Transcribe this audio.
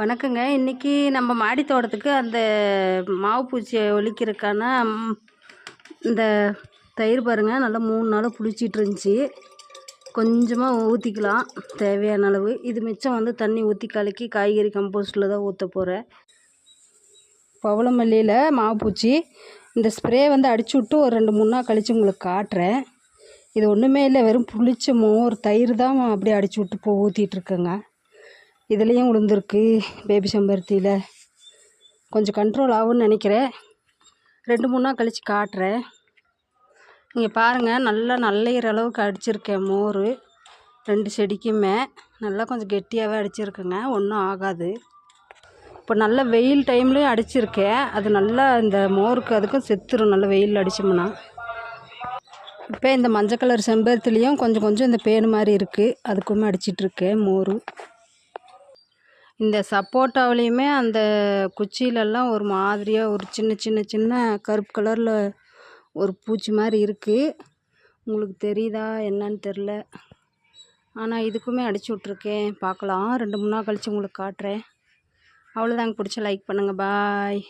வணக்கங்க. இன்றைக்கி நம்ம மாடி தோட்டத்துக்கு அந்த மாவு பூச்சியை ஒழிக்கிறதுக்கான இந்த தயிர் பாருங்கள் நல்லா மூணு நாளும் புளிச்சிட்டு இருந்துச்சு. கொஞ்சமாக ஊற்றிக்கலாம் தேவையான அளவு. இது மிச்சம் வந்து தண்ணி ஊற்றி கலக்கி காய்கறி கம்போஸ்டில் தான் ஊற்ற போகிறேன் பவளமல்லியில் மாவு பூச்சி. இந்த ஸ்ப்ரே வந்து அடிச்சு விட்டு ஒரு ரெண்டு மூணு நாள் கழித்து உங்களுக்கு காட்டுறேன். இது ஒன்றுமே இல்லை. வெறும் புளிச்ச மோர் தயிர் தான் அப்படியே அடிச்சு விட்டு போ ஊற்றிட்டுருக்கேங்க இதுலேயும் உளுந்துருக்கு பேபி செம்பருத்தியில். கொஞ்சம் கண்ட்ரோல் ஆகும்னு நினைக்கிறேன். ரெண்டு மூணு நாள் கழித்து காட்டுறேன். நீங்கள் பாருங்கள் நல்லா நல்லையிற அளவுக்கு அடிச்சிருக்கேன் மோர். ரெண்டு செடிக்குமே நல்லா கொஞ்சம் கெட்டியாகவே அடிச்சிருக்கேங்க. ஒன்றும் ஆகாது. இப்போ நல்ல வெயில் டைம்லேயும் அடிச்சிருக்கேன். அது நல்லா இந்த மோருக்கு அதுக்கும் செத்துரும். நல்ல வெயில் அடித்தோம்னா இப்போ இந்த மஞ்சள் கலர் செம்பருத்திலையும் கொஞ்சம் கொஞ்சம் இந்த பேனு மாதிரி இருக்குது அதுக்குமே அடிச்சிட்ருக்கேன் மோர். இந்த சப்போட்டாவிலையுமே அந்த குச்சியிலெல்லாம் ஒரு மாதிரியாக ஒரு சின்ன சின்ன சின்ன கருப்பு கலரில் ஒரு பூச்சி மாதிரி இருக்குது உங்களுக்கு தெரியுதா என்னன்னு தெரில ஆனால் இதுக்குமே அடிச்சு விட்ருக்கேன் பார்க்கலாம். ரெண்டு மூணு நாள் கழித்து உங்களுக்கு காட்டுறேன். அவ்வளோதாங்க பிடிச்ச லைக் பண்ணுங்கள் பாய்